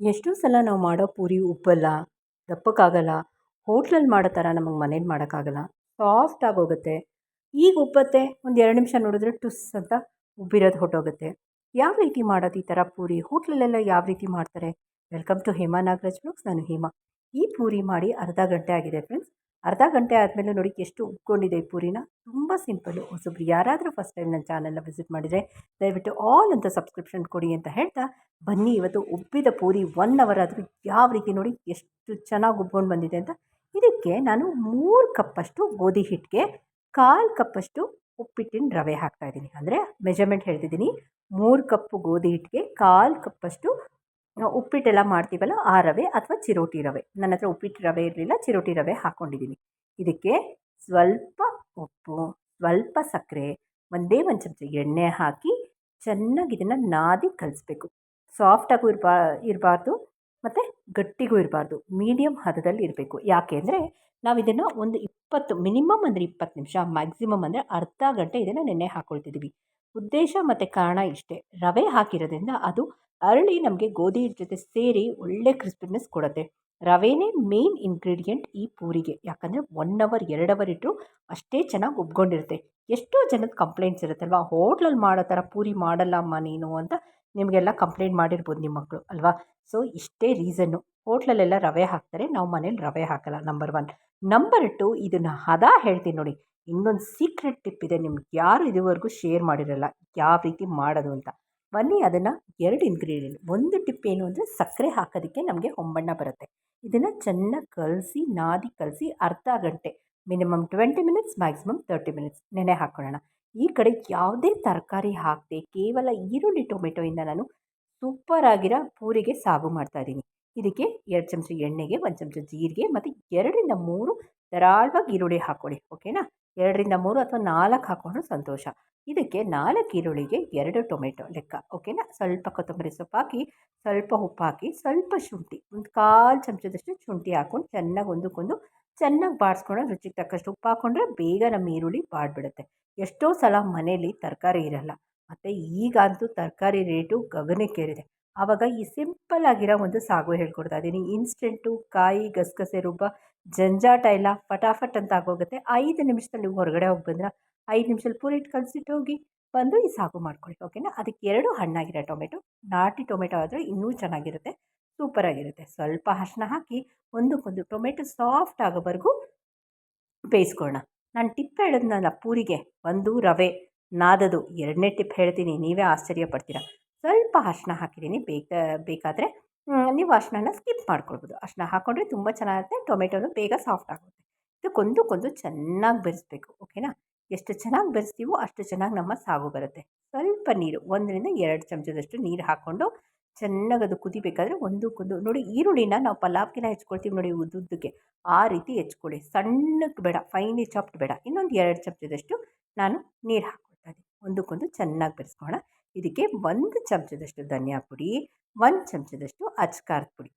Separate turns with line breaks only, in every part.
ಎಷ್ಟೋ ಸಲ ನಾವು ಮಾಡೋ ಪೂರಿ ಉಬ್ಬಲ್ಲ ದಪ್ಪಕ್ಕಾಗಲ್ಲ ಹೋಟ್ಲಲ್ಲಿ ಮಾಡೋ ಥರ ನಮಗೆ ಮನೇಲಿ ಮಾಡೋಕ್ಕಾಗಲ್ಲ. ಸಾಫ್ಟ್ ಹೋಗುತ್ತೆ. ಈಗ ಉಬ್ಬತ್ತೆ ಒಂದು ಎರಡು ನಿಮಿಷ ನೋಡಿದ್ರೆ ಟುಸ್ ಅಂತ ಉಬ್ಬಿರೋದು ಹೊಟ್ಟೋಗುತ್ತೆ ಯಾವ ರೀತಿ ಮಾಡೋದು ಈ ಥರ ಪೂರಿ? ಹೋಟ್ಲಲ್ಲೆಲ್ಲ ಯಾವ ರೀತಿ ಮಾಡ್ತಾರೆ? Welcome to Hema Nagaraj blogs ನಾನು ಹೇಮಾ. ಈ ಪೂರಿ ಮಾಡಿ ಅರ್ಧ ಗಂಟೆ ಆಗಿದೆ ಫ್ರೆಂಡ್ಸ್ ಅರ್ಧ ಗಂಟೆ ಆದಮೇಲೆ ನೋಡಿ ಎಷ್ಟು ಉಬ್ಕೊಂಡಿದೆ ಈ ಪೂರಿನ. ತುಂಬ ಸಿಂಪಲ್ಲು ಹೊಸಬ್ರು ಯಾರಾದರೂ ಫಸ್ಟ್ ಟೈಮ್ ನನ್ನ ಚಾನಲ್ನ ವಿಸಿಟ್ ಮಾಡಿದರೆ ದಯವಿಟ್ಟು ಆಲ್ ಅಂತ ಸಬ್ಸ್ಕ್ರಿಪ್ಷನ್ ಕೊಡಿ ಅಂತ ಹೇಳ್ತಾ ಬನ್ನಿ ಇವತ್ತು ಉಬ್ಬಿದ ಪೂರಿ ಒನ್ ಅವರ್ ಆದರೂ ಯಾವ ರೀತಿ ನೋಡಿ ಎಷ್ಟು ಚೆನ್ನಾಗಿ ಉಬ್ಕೊಂಡು ಬಂದಿದೆ ಅಂತ. ಇದಕ್ಕೆ ನಾನು ಮೂರು ಕಪ್ಪಷ್ಟು ಗೋಧಿ ಹಿಟ್ಟಿಗೆ ಕಾಲು ಕಪ್ಪಷ್ಟು ಉಪ್ಪಿಟ್ಟಿನ ರವೆ ಹಾಕ್ತಾ ಇದ್ದೀನಿ. ಅಂದರೆ ಮೆಜರ್ಮೆಂಟ್ ಹೇಳ್ತಿದ್ದೀನಿ. ಮೂರು ಕಪ್ಪು ಗೋಧಿ ಹಿಟ್ಟಿಗೆ ಕಾಲು ಕಪ್ಪಷ್ಟು ಉಪ್ಪಿಟ್ಟೆಲ್ಲ ಮಾಡ್ತೀವಲ್ಲ, ಆ ರವೆ ಅಥವಾ ಚಿರೋಟಿ ರವೆ. ನನ್ನ ಹತ್ರ ಉಪ್ಪಿಟ್ಟು ರವೆ ಇರಲಿಲ್ಲ, ಚಿರೋಟಿ ರವೆ ಹಾಕ್ಕೊಂಡಿದ್ದೀನಿ ಇದಕ್ಕೆ ಸ್ವಲ್ಪ ಉಪ್ಪು, ಸ್ವಲ್ಪ ಸಕ್ಕರೆ, ಒಂದೇ ಒಂದು ಚಮಚ ಎಣ್ಣೆ ಹಾಕಿ ಚೆನ್ನಾಗಿ ಇದನ್ನು ನಾದಿ ಕಲಿಸ್ಬೇಕು. ಸಾಫ್ಟಾಗೂ ಇರಬಾ, ಇರಬಾರ್ದು ಮತ್ತು ಗಟ್ಟಿಗೂ ಇರಬಾರ್ದು. ಮೀಡಿಯಮ್ ಹದದಲ್ಲಿ ಇರಬೇಕು. ಯಾಕೆ ಅಂದರೆ ನಾವು ಇದನ್ನು ಒಂದು ಇಪ್ಪತ್ತು, ಮಿನಿಮಮ್ ಅಂದರೆ ಇಪ್ಪತ್ತು ನಿಮಿಷ, ಮ್ಯಾಕ್ಸಿಮಮ್ ಅಂದರೆ ಅರ್ಧ ಗಂಟೆ ಇದನ್ನು ನೆನೆ ಹಾಕ್ಕೊಳ್ತಿದ್ದೀವಿ ಉದ್ದೇಶ ಮತ್ತು ಕಾರಣ ಇಷ್ಟೇ. ರವೆ ಹಾಕಿರೋದ್ರಿಂದ ಅದು ಅರಳಿ ನಮಗೆ ಗೋಧಿ ಜೊತೆ ಸೇರಿ ಒಳ್ಳೆ ಕ್ರಿಸ್ಪಿನೆಸ್ ಕೊಡುತ್ತೆ. ರವೆನೇ ಮೇನ್ ಇಂಗ್ರೀಡಿಯೆಂಟ್ ಈ ಪೂರಿಗೆ. ಯಾಕಂದರೆ ಒನ್ ಅವರ್ ಎರಡು ಅವರ್ ಇಟ್ಟರು ಅಷ್ಟೇ ಚೆನ್ನಾಗಿ ಉಬ್ಕೊಂಡಿರುತ್ತೆ. ಎಷ್ಟೋ ಜನದ ಕಂಪ್ಲೇಂಟ್ಸ್ ಇರುತ್ತಲ್ವಾ? ಹೋಟ್ಲಲ್ಲಿ ಮಾಡೋ ಥರ ಪೂರಿ ಮಾಡಲ್ಲಮ್ಮ ನೀನು ಅಂತ ನಿಮಗೆಲ್ಲ ಕಂಪ್ಲೇಂಟ್ ಮಾಡಿರ್ಬೋದು ನಿಮ್ಮ ಮಕ್ಕಳು ಅಲ್ವಾ? ಸೊ ಇಷ್ಟೇ ರೀಸನ್ನು ಹೋಟ್ಲಲ್ಲೆಲ್ಲ ರವೆ ಹಾಕ್ತಾರೆ. ನಾವು ಮನೇಲಿ ರವೆ ಹಾಕಲ್ಲ ನಂಬರ್ ಒನ್ ನಂಬರ್ ಟು ಇದನ್ನು ಹದ ಹೇಳ್ತೀನಿ ನೋಡಿ. ಇನ್ನೊಂದು ಸೀಕ್ರೆಟ್ ಟಿಪ್ ಇದೆ ನಿಮ್ಗೆ ಯಾರು ಇದುವರೆಗೂ ಶೇರ್ ಮಾಡಿರಲ್ಲ, ಯಾವ ರೀತಿ ಮಾಡೋದು ಅಂತ. ಬನ್ನಿ ಅದನ್ನು ಎರಡು ಇಂಗ್ರೀಡಿಯೆಂಟ್ ಒಂದು ಟಿಪ್ ಏನು ಅಂದರೆ ಸಕ್ಕರೆ ಹಾಕೋದಕ್ಕೆ ನಮಗೆ ಹೊಂಬಣ್ಣ ಬರುತ್ತೆ. ಇದನ್ನು ಚೆನ್ನಾಗಿ ಕಲಸಿ, ನಾದಿ ಕಲಸಿ ಅರ್ಧ ಗಂಟೆ minimum twenty minutes maximum thirty minutes ನೆನೆ ಹಾಕ್ಕೊಳ್ಳೋಣ ಈ ಕಡೆ ಯಾವುದೇ ತರಕಾರಿ ಹಾಕದೆ, ಕೇವಲ ಈರುಳ್ಳಿ ಟೊಮೆಟೊಯಿಂದ ನಾನು ಸೂಪರ್ ಆಗಿರೋ ಪೂರಿಗೆ ಸಾಗು ಮಾಡ್ತಾಯಿದ್ದೀನಿ ಇದಕ್ಕೆ ಎರಡು ಚಮಚ ಎಣ್ಣೆಗೆ, ಒಂದು ಚಮಚ ಜೀರಿಗೆ ಮತ್ತು ಎರಡರಿಂದ ಮೂರು ಧಾರಾಳವಾಗಿ ಈರುಳ್ಳಿ ಹಾಕ್ಕೊಳ್ಳಿ ಓಕೆನಾ? ಎರಡರಿಂದ ಮೂರು ಅಥವಾ ನಾಲ್ಕು ಹಾಕೊಂಡ್ರೆ ಸಂತೋಷ. ಇದಕ್ಕೆ ನಾಲ್ಕು ಈರುಳ್ಳಿಗೆ ಎರಡು ಟೊಮೆಟೊ ಲೆಕ್ಕ, ಓಕೆನಾ? ಸ್ವಲ್ಪ ಕೊತ್ತಂಬರಿ ಸೊಪ್ಪು ಹಾಕಿ, ಸ್ವಲ್ಪ ಉಪ್ಪು ಹಾಕಿ, ಸ್ವಲ್ಪ ಶುಂಠಿ, ಒಂದು ಕಾಲು ಚಮಚದಷ್ಟು ಶುಂಠಿ ಹಾಕ್ಕೊಂಡು ಚೆನ್ನಾಗಿ ಒಂದಕ್ಕೊಂದು ಚೆನ್ನಾಗಿ ಬಾಡಿಸ್ಕೊಂಡು ರುಚಿಗೆ ತಕ್ಕಷ್ಟು ಉಪ್ಪು ಹಾಕ್ಕೊಂಡ್ರೆ ಬೇಗ ನಮ್ಮ ಈರುಳ್ಳಿ ಬಾಡಿಬಿಡುತ್ತೆ. ಎಷ್ಟೋ ಸಲ ಮನೇಲಿ ತರಕಾರಿ ಇರಲ್ಲ, ಮತ್ತು ಈಗಂತೂ ತರಕಾರಿ ರೇಟು ಗಗನಕ್ಕೇರಿದೆ. ಆವಾಗ ಈ ಸಿಂಪಲ್ ಆಗಿರೋ ಒಂದು ಸಾಗು ಹೇಳ್ಕೊಡ್ತಾ ಇದ್ದೀನಿ ಇನ್ಸ್ಟೆಂಟು ಕಾಯಿ ಗಸಗಸೆ ರುಬ್ಬ ಜಂಜಾಟ ಇಲ್ಲ ಫಟಾಫಟ್ ಅಂತ ಆಗೋಗುತ್ತೆ. ಐದು ನಿಮಿಷದಲ್ಲಿ ಹೊರಗಡೆ ಹೋಗಿ ಬಂದ್ರೆ ಐದು ನಿಮಿಷದಲ್ಲಿ ಪೂರಿ ಇಟ್ಟು ಕಲಸಿಟ್ಟು ಹೋಗಿ ಬಂದು ಈ ಸಾಗು ಮಾಡ್ಕೊಳ್ಳಿ ಓಕೆನಾ ಅದಕ್ಕೆ ಎರಡು ಹಣ್ಣಾಗಿರೋ ಟೊಮೆಟೊ, ನಾಟಿ ಟೊಮೆಟೊ ಆದರೆ ಇನ್ನೂ ಚೆನ್ನಾಗಿರುತ್ತೆ ಸೂಪರಾಗಿರುತ್ತೆ ಸ್ವಲ್ಪ ಅರ್ಶಿನ ಹಾಕಿ ಒಂದಕ್ಕೊಂದು ಟೊಮೆಟೊ ಸಾಫ್ಟ್ ಆಗೋವರೆಗೂ ಬೇಯಿಸ್ಕೊಳ್ಳೋಣ. ನಾನು ಟಿಪ್ ಹೇಳಿದ್ನಲ್ಲ ಪೂರಿಗೆ, ಒಂದು ರವೆ, ನಾದದು, ಎರಡನೇ ಟಿಪ್ ಹೇಳ್ತೀನಿ, ನೀವೇ ಆಶ್ಚರ್ಯ ಪಡ್ತೀರಾ. ಸ್ವಲ್ಪ ಅರ್ಶಿನ ಹಾಕಿದ್ದೀನಿ, ಬೇಕ, ಬೇಕಾದರೆ ನೀವು ಅರ್ಶಿನ ಸ್ಕಿಪ್ ಮಾಡ್ಕೊಳ್ಬೋದು. ಅರ್ಶಿನ ಹಾಕ್ಕೊಂಡ್ರೆ ತುಂಬ ಚೆನ್ನಾಗಿರುತ್ತೆ ಟೊಮೆಟೊನು ಬೇಗ ಸಾಫ್ಟ್ ಆಗುತ್ತೆ. ಇದಕ್ಕೊಂದಕ್ಕೊಂದು ಚೆನ್ನಾಗಿ ಬೆರೆಸ್ಬೇಕು ಓಕೆನಾ ಎಷ್ಟು ಚೆನ್ನಾಗಿ ಬೆರೆಸ್ತೀವೋ ಅಷ್ಟು ಚೆನ್ನಾಗಿ ನಮ್ಮ ಸಾಗು ಬರುತ್ತೆ. ಸ್ವಲ್ಪ ನೀರು, ಒಂದರಿಂದ ಎರಡು ಚಮಚದಷ್ಟು ನೀರು ಹಾಕ್ಕೊಂಡು ಚೆನ್ನಾಗಿ ಅದು ಕುದಿಬೇಕಾದ್ರೆ ಒಂದಕ್ಕೊಂದು ನೋಡಿ ಈರುಳ್ಳಿನ ನಾವು ಪಲಾವ್ಗೆಲ್ಲ ಹೆಚ್ಕೊಳ್ತೀವಿ ನೋಡಿ ಉದ್ದುದ್ದಕ್ಕೆ, ಆ ರೀತಿ ಹೆಚ್ಕೊಳ್ಳಿ ಸಣ್ಣಕ್ಕೆ ಬೇಡ ಫೈನ್ಲಿ ಚಾಪ್ಟ್ ಬೇಡ. ಇನ್ನೊಂದು ಎರಡು ಚಮಚದಷ್ಟು ನಾನು ನೀರು ಹಾಕ್ಕೊಳ್ತಾ ಇದ್ದೀನಿ ಒಂದಕ್ಕೊಂದು ಚೆನ್ನಾಗಿ ಬೆರೆಸ್ಕೊಳ್ಳೋಣ ಇದಕ್ಕೆ ಒಂದು ಚಮಚದಷ್ಟು ಧನಿಯಾ ಪುಡಿ, ಒಂದು ಚಮಚದಷ್ಟು ಅಚ್ಕಾರದ ಪುಡಿ.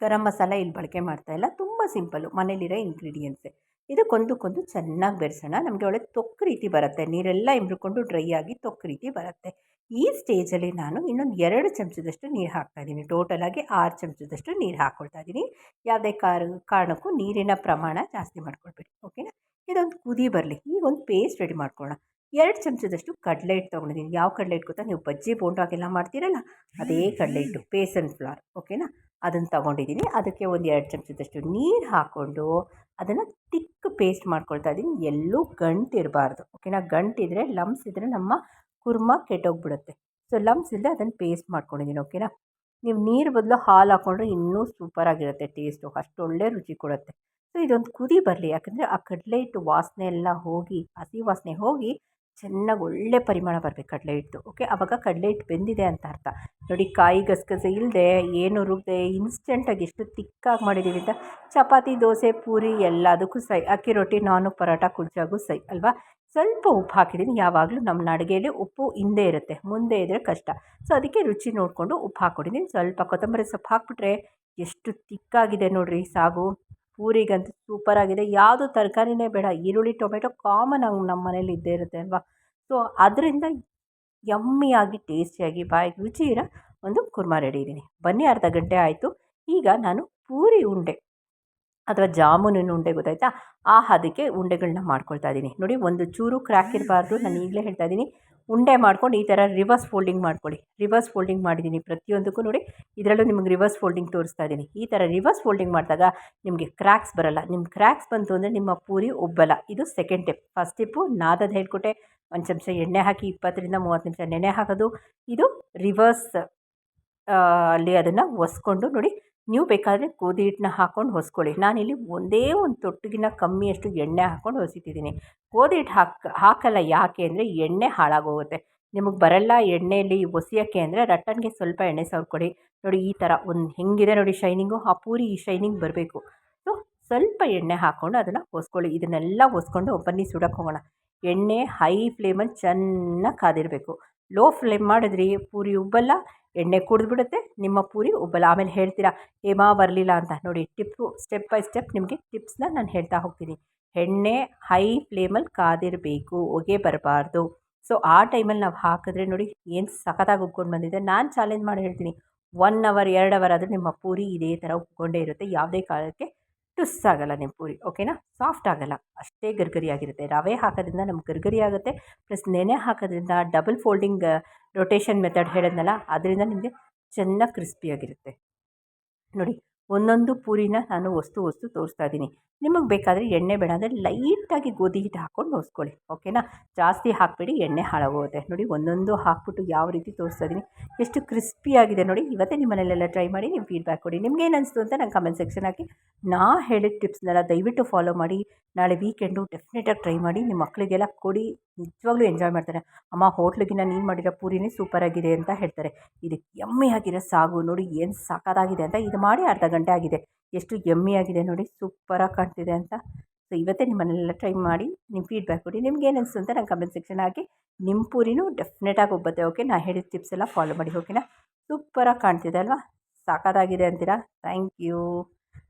ಗರಂ ಮಸಾಲ ಇಲ್ಲಿ ಬಳಕೆ ಮಾಡ್ತಾ ಇಲ್ಲ, ತುಂಬ ಸಿಂಪಲ್ಲು ಮನೇಲಿರೋ ಇಂಗ್ರೀಡಿಯೆಂಟ್ಸೆ ಇದಕ್ಕೊಂದಕ್ಕೊಂದು ಚೆನ್ನಾಗಿ ಬೆರೆಸೋಣ. ನಮಗೆ ಒಳ್ಳೆ ತೊಕ್ಕು ರೀತಿ ಬರುತ್ತೆ. ನೀರೆಲ್ಲ ಇಂಬ್ರಿಕೊಂಡು ಡ್ರೈ ಆಗಿ ತೊಕ್ಕು ರೀತಿ ಬರುತ್ತೆ. ಈ ಸ್ಟೇಜಲ್ಲಿ ನಾನು ಇನ್ನೊಂದು ಎರಡು ಚಮಚದಷ್ಟು ನೀರು ಹಾಕ್ತಾ ಇದ್ದೀನಿ. ಟೋಟಲಾಗಿ ಆರು ಚಮಚದಷ್ಟು ನೀರು ಹಾಕ್ಕೊಳ್ತಾ ಇದ್ದೀನಿ. ಯಾವುದೇ ಕಾರ, ಕಾರಣಕ್ಕೂ ನೀರಿನ ಪ್ರಮಾಣ ಜಾಸ್ತಿ ಮಾಡ್ಕೊಳ್ಬೇಡಿ. ಓಕೆನಾ ಇದೊಂದು ಕುದಿ ಬರಲಿ. ಈಗ ಒಂದು ಪೇಸ್ಟ್ ರೆಡಿ ಮಾಡ್ಕೊಳ್ಳೋಣ ಎರಡು ಚಮಚದಷ್ಟು ಕಡಲೆ ಹಿಟ್ಟು ತೊಗೊಂಡಿದ್ದೀನಿ. ಯಾವ ಕಡಲೆ ಹಿಟ್ಟು ಗೊತ್ತಾ? ನೀವು ಬಜ್ಜಿ ಬೋಂಡಾಗೆಲ್ಲ ಮಾಡ್ತೀರಲ್ಲ? ಅದೇ ಕಡಲೆ ಹಿಟ್ಟು, ಬೇಸನ್ ಫ್ಲಾರ್, ಓಕೆನಾ? ಅದನ್ನು ತೊಗೊಂಡಿದ್ದೀನಿ. ಅದಕ್ಕೆ ಒಂದು ಎರಡು ಚಮಚದಷ್ಟು ನೀರು ಹಾಕ್ಕೊಂಡು ಅದನ್ನು ತಿಕ್ ಪೇಸ್ಟ್ ಮಾಡ್ಕೊಳ್ತಾ ಇದ್ದೀನಿ. ಎಲ್ಲೂ ಗಂಟು ಇರಬಾರ್ದು, ಓಕೆನಾ? ಗಂಟಿದ್ರೆ ಲಮ್ಸ್ ಇದ್ದರೆ ನಮ್ಮ ಕುರ್ಮ ಕೆಟ್ಟೋಗ್ಬಿಡುತ್ತೆ. ಸೊ ಲಮ್ಸ್ ಇಲ್ಲದೆ ಅದನ್ನು ಪೇಸ್ಟ್ ಮಾಡ್ಕೊಂಡಿದ್ದೀನಿ, ಓಕೆನಾ? ನೀವು ನೀರು ಬದಲು ಹಾಲು ಹಾಕ್ಕೊಂಡ್ರೆ ಇನ್ನೂ ಸೂಪರಾಗಿರುತ್ತೆ ಟೇಸ್ಟು ಅಷ್ಟು ಒಳ್ಳೆ ರುಚಿ ಕೊಡುತ್ತೆ. ಸೊ ಇದೊಂದು ಕುದಿ ಬರಲಿ. ಯಾಕಂದರೆ ಆ ಕಡಲೆ ಹಿಟ್ಟು ವಾಸನೆ ಎಲ್ಲ ಹೋಗಿ, ಹಸಿ ವಾಸನೆ ಹೋಗಿ ಚೆನ್ನಾಗಿ ಒಳ್ಳೆ ಪರಿಮಳ ಬರಬೇಕು ಕಡಲೆ ಹಿಟ್ಟು ಓಕೆ ಆವಾಗ ಕಡಲೆ ಹಿಟ್ಟು ಬೆಂದಿದೆ ಅಂತ ಅರ್ಥ. ನೋಡಿ, ಕಾಯಿ ಗಸಗಸೆ ಇಲ್ಲದೆ ಏನು ರುಬ್ಬದೆ ಇನ್ಸ್ಟೆಂಟಾಗಿ ಎಷ್ಟು ತಿಕ್ಕಾಗಿ ಮಾಡಿದ್ದೀವಿ ಅಂತ. ಚಪಾತಿ, ದೋಸೆ, ಪೂರಿ ಎಲ್ಲದಕ್ಕೂ ಸೈ, ಅಕ್ಕಿ ರೊಟ್ಟಿ, ನಾನು ಪರೋಟ ಕುಲ್ಚಾಗೂ ಸೈ, ಅಲ್ವಾ? ಸ್ವಲ್ಪ ಉಪ್ಪು ಹಾಕಿದ್ದೀನಿ ಯಾವಾಗಲೂ ನಮ್ಮ ಅಡುಗೆಯಲ್ಲಿ ಉಪ್ಪು ಹಿಂದೆ ಇರುತ್ತೆ, ಮುಂದೆ ಇದ್ದರೆ ಕಷ್ಟ. ಸೊ ಅದಕ್ಕೆ ರುಚಿ ನೋಡಿಕೊಂಡು ಉಪ್ಪು ಹಾಕ್ಕೊಂಡಿದ್ದೀನಿ ಸ್ವಲ್ಪ ಕೊತ್ತಂಬರಿ ಸೊಪ್ಪು ಹಾಕ್ಬಿಟ್ರೆ ಎಷ್ಟು ತಿಕ್ಕಾಗಿದೆ ನೋಡಿರಿ ಸಾಗು. ಪೂರಿಗಂತೂ ಸೂಪರಾಗಿದೆ ಯಾವುದು ತರಕಾರಿನೇ ಬೇಡ, ಈರುಳ್ಳಿ, ಟೊಮೆಟೊ ಕಾಮನ್ ಆಗಿ ನಮ್ಮ ಮನೇಲಿ ಇದ್ದೇ ಇರುತ್ತೆ ಅಲ್ವಾ? ಸೊ ಅದರಿಂದ ಯಮ್ಮಿಯಾಗಿ ಟೇಸ್ಟಿಯಾಗಿ ಬಾಯಿಗೆ ರುಚಿ ಇರೋ ಒಂದು ಕುರ್ಮಾ ರೆಡಿ ಇದ್ದೀನಿ. ಬನ್ನಿ ಅರ್ಧ ಗಂಟೆ ಆಯಿತು. ಈಗ ನಾನು ಪೂರಿ ಉಂಡೆ. ಅಥವಾ ಜಾಮೂನಿನ ಉಂಡೆ ಗೊತ್ತಾಯ್ತಾ? ಆ ಹದಕ್ಕೆ ಉಂಡೆಗಳನ್ನ ಮಾಡ್ಕೊಳ್ತಾ ಇದ್ದೀನಿ. ನೋಡಿ, ಒಂದು ಚೂರು ಕ್ರ್ಯಾಕ್ ಇರಬಾರ್ದು. ನಾನು ಈಗಲೇ ಹೇಳ್ತಾ ಇದ್ದೀನಿ. ಉಂಡೆ ಮಾಡ್ಕೊಂಡು ಈ ಥರ ರಿವರ್ಸ್ ಫೋಲ್ಡಿಂಗ್ ಮಾಡ್ಕೊಳ್ಳಿ. ರಿವರ್ಸ್ ಫೋಲ್ಡಿಂಗ್ ಮಾಡಿದ್ದೀನಿ ಪ್ರತಿಯೊಂದಕ್ಕೂ ನೋಡಿ. ಇದರಲ್ಲೂ ನಿಮಗೆ ರಿವರ್ಸ್ ಫೋಲ್ಡಿಂಗ್ ತೋರಿಸ್ತಾ ಇದ್ದೀನಿ. ಈ ಥರ ರಿವರ್ಸ್ ಫೋಲ್ಡಿಂಗ್ ಮಾಡಿದಾಗ ನಿಮಗೆ ಕ್ರ್ಯಾಕ್ಸ್ ಬರಲ್ಲ. ನಿಮ್ಮ ಕ್ರ್ಯಾಕ್ಸ್ ಬಂತು ಅಂದರೆ ನಿಮ್ಮ ಪೂರಿ ಒಬ್ಬಲ್ಲ ಇದು ಸೆಕೆಂಡ್ ಟಿಪ್ ಫಸ್ಟ್ ಟಿಪ್ಪು ನಾದದ ಹೇಳ್ಕೊಟ್ಟೆ. ಒಂದು ಚಮಚ ಎಣ್ಣೆ ಹಾಕಿ ಇಪ್ಪತ್ತರಿಂದ ಮೂವತ್ತು ನಿಮಿಷ ನೆನೆ ಹಾಕೋದು. ಇದು ರಿವರ್ಸ್ ಅಲ್ಲಿ ಅದನ್ನು ಒಸ್ಕೊಂಡು ನೋಡಿ ನೀವು ಬೇಕಾದರೆ ಗೋಧಿ ಹಿಟ್ಟನ್ನ ಹಾಕ್ಕೊಂಡು ಹೊಸ್ಕೊಳ್ಳಿ. ನಾನಿಲ್ಲಿ ಒಂದೇ ಒಂದು ತೊಟ್ಟಿಗಿನ ಕಮ್ಮಿಯಷ್ಟು ಎಣ್ಣೆ ಹಾಕ್ಕೊಂಡು ಹೊಸಿತಿದ್ದೀನಿ ಗೋಧಿ ಹಿಟ್ಟು ಹಾಕಿ, ಹಾಕಲ್ಲ ಯಾಕೆ ಅಂದರೆ ಎಣ್ಣೆ ಹಾಳಾಗೋಗುತ್ತೆ. ನಿಮಗೆ ಬರಲ್ಲ ಎಣ್ಣೆಯಲ್ಲಿ ಒಸಿಯೋಕ್ಕೆ ಅಂದರೆ ರಟ್ಟನ್ಗೆ ಸ್ವಲ್ಪ ಎಣ್ಣೆ ಸವರ್ಕೊಡಿ ನೋಡಿ ಈ ಥರ ಒಂದು ಹೆಂಗಿದೆ ನೋಡಿ ಶೈನಿಂಗು. ಆ ಪೂರಿ ಈ ಶೈನಿಂಗ್ ಬರಬೇಕು. ಸೊ ಸ್ವಲ್ಪ ಎಣ್ಣೆ ಹಾಕ್ಕೊಂಡು ಅದನ್ನು ಹೊಸ್ಕೊಳ್ಳಿ. ಇದನ್ನೆಲ್ಲ ಹೊಸ್ಕೊಂಡು ಬನ್ನಿ ಸುಡಕ್ಕೆ ಹೋಗೋಣ. ಎಣ್ಣೆ ಹೈ ಫ್ಲೇಮಲ್ಲಿ ಚೆನ್ನಾಗಿ ಕಾದಿರಬೇಕು. ಲೋ ಫ್ಲೇಮ್ ಮಾಡಿದ್ರಿ ಪೂರಿ ಉಬ್ಬಲ್ಲ. ಎಣ್ಣೆ ಕುಡಿದ್ಬಿಡುತ್ತೆ. ನಿಮ್ಮ ಪೂರಿ ಉಬ್ಬಲ. ಆಮೇಲೆ ಹೇಳ್ತೀರಾ, ಹೇಮಾ ಬರಲಿಲ್ಲ ಅಂತ. ನೋಡಿ ಟಿಪ್ಪು ಸ್ಟೆಪ್ ಬೈ ಸ್ಟೆಪ್ ನಿಮಗೆ ಟಿಪ್ಸ್ನ ನಾನು ಹೇಳ್ತಾ ಹೋಗ್ತೀನಿ. ಎಣ್ಣೆ ಹೈ ಫ್ಲೇಮಲ್ಲಿ ಕಾದಿರಬೇಕು, ಹೊಗೆ ಬರಬಾರ್ದು. ಸೊ ಆ ಟೈಮಲ್ಲಿ ನಾವು ಹಾಕಿದ್ರೆ ನೋಡಿ ಏನು ಸಖತ್ತಾಗಿ ಉಬ್ಕೊಂಡು ಬಂದಿದೆ. ನಾನು ಚಾಲೆಂಜ್ ಮಾಡಿ ಹೇಳ್ತೀನಿ ಒನ್ ಅವರ್ ಎರಡು ಅವರ್ ಆದರೆ ನಿಮ್ಮ ಪೂರಿ ಇದೇ ಥರ ಉಕ್ಕೊಂಡೇ ಇರುತ್ತೆ. ಯಾವುದೇ ಕಾಲಕ್ಕೆ ಟುಸ್ ಆಗಲ್ಲ ನಿಮ್ಮ ಪೂರಿ ಓಕೆನಾ ಸಾಫ್ಟ್ ಆಗಲ್ಲ, ಅಷ್ಟೇ ಗರ್ಗರಿಯಾಗಿರುತ್ತೆ. ರವೆ ಹಾಕೋದ್ರಿಂದ ನಮ್ಗೆ ಗರ್ಗರಿ ಆಗುತ್ತೆ ಪ್ಲಸ್ ನೆನೆ ಹಾಕೋದ್ರಿಂದ ಡಬಲ್ ಫೋಲ್ಡಿಂಗ್ ರೊಟೇಷನ್ ಮೆಥಡ್ ಹೇಳಿದ್ನಲ್ಲ, ಅದರಿಂದ ನಿಮಗೆ ಚೆನ್ನಾಗಿ ಕ್ರಿಸ್ಪಿಯಾಗಿರುತ್ತೆ ನೋಡಿ ಒಂದೊಂದು ಪೂರಿನ ನಾನು ವಸ್ತು ವಸ್ತು ತೋರಿಸ್ತಾ ಇದ್ದೀನಿ. ನಿಮಗೆ ಬೇಕಾದರೆ ಎಣ್ಣೆ ಬೇಡ ಅಂದರೆ ಲೈಟಾಗಿ ಗೋಧಿ ಹಿಟ್ಟು ಹಾಕ್ಕೊಂಡು ಹೊಸ್ಕೊಳ್ಳಿ ಓಕೆನಾ? ಜಾಸ್ತಿ ಹಾಕಬೇಡಿ, ಎಣ್ಣೆ ಹಾಳಾಗೋಗುತ್ತೆ. ನೋಡಿ ಒಂದೊಂದು ಹಾಕ್ಬಿಟ್ಟು ಯಾವ ರೀತಿ ತೋರಿಸ್ತಾ ಇದ್ದೀನಿ. ಎಷ್ಟು ಕ್ರಿಸ್ಪಿಯಾಗಿದೆ ನೋಡಿ. ಇವತ್ತೇ ನಿಮ್ಮ ಟ್ರೈ ಮಾಡಿ ನಿಮ್ಮ ಫೀಡ್ಬ್ಯಾಕ್ ಕೊಡಿ. ನಿಮ್ಗೆ ಏನು ಅನಿಸ್ತು ಅಂತ ನಂಗೆ ಕಮೆಂಟ್ ಸೆಕ್ಷನ್ ಹಾಕಿ. ನಾ ಹೇಳಿದ ಟಿಪ್ಸ್ನೆಲ್ಲ ದಯವಿಟ್ಟು ಫಾಲೋ ಮಾಡಿ. ನಾಳೆ ವೀಕೆಂಡು ಡೆಫಿನೆಟಾಗಿ ಟ್ರೈ ಮಾಡಿ. ನಿಮ್ಮ ಮಕ್ಕಳಿಗೆಲ್ಲ ಕೊಡಿ. ನಿಜವಾಗ್ಲೂ ಎಂಜಾಯ್ ಮಾಡ್ತಾರೆ. ಅಮ್ಮ ಹೋಟ್ಲಿಗಿನ ನೀನು ಮಾಡಿರೋ ಪೂರಿನೇ ಸೂಪರಾಗಿದೆ ಅಂತ ಹೇಳ್ತಾರೆ. ಇದು ಆಗಿರೋ ಸಾಗು ನೋಡಿ, ಏನು ಸಾಕಾಗಿದೆ ಅಂತ ಇದು ಮಾಡಿ ಅರ್ಧ ಗಂಟೆ ಆಗಿದೆ. ಎಷ್ಟು ಆಗಿದೆ ನೋಡಿ ಸೂಪರಾಗಿ ಕಾಣ್ತಿದೆ ಅಂತ. ಸೊ ಇವತ್ತೇ ನಿಮ್ಮನ್ನೆಲ್ಲ ಟ್ರೈ ಮಾಡಿ ನಿಮ್ಮ ಫೀಡ್ಬ್ಯಾಕ್ ಕೊಡಿ, ನಿಮ್ಗೆ ಏನು ಅನಿಸ್ತು ಅಂತ ನಂಗೆ ಕಮೆಂಟ್ ಸೆಕ್ಷನ್ ಹಾಕಿ ನಿಮ್ಮ ಪೂರಿನೂ ಡೆಫಿನೆಟಾಗಿ ಒಬ್ಬತ್ತೆ ಓಕೆ ನಾನು ಹೇಳಿದ ಟಿಪ್ಸ್ ಎಲ್ಲ ಫಾಲೋ ಮಾಡಿ ಓಕೆನಾ ಸೂಪರಾಗಿ ಕಾಣ್ತಿದೆ ಅಲ್ವಾ? ಸಾಕಾಗಿದೆ ಅಂತೀರಾ? ಥ್ಯಾಂಕ್ ಯು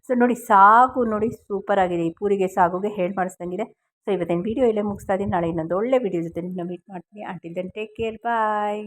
ಸೊ ನೋಡಿ, ಸಾಗು ನೋಡಿ ಸೂಪರಾಗಿದೆ ಈ ಪೂರಿಗೆ ಸಾಗುಗೆ ಹೇಳಿ ಮಾಡಿಸ್ದಂಗಿದೆ. ಸೊ ಇವತ್ತಿನ ವೀಡಿಯೋ ಇಲ್ಲೇ ಮುಗಿಸ್ತಾ ಇದ್ದೀನಿ ನಾಳೆ ಇನ್ನೊಂದು ಒಳ್ಳೆ ವೀಡಿಯೋ ಜೊತೆ ನಿಮ್ಮನ್ನ ಮೀಟ್ ಮಾಡ್ತೀನಿ. Until then take care bye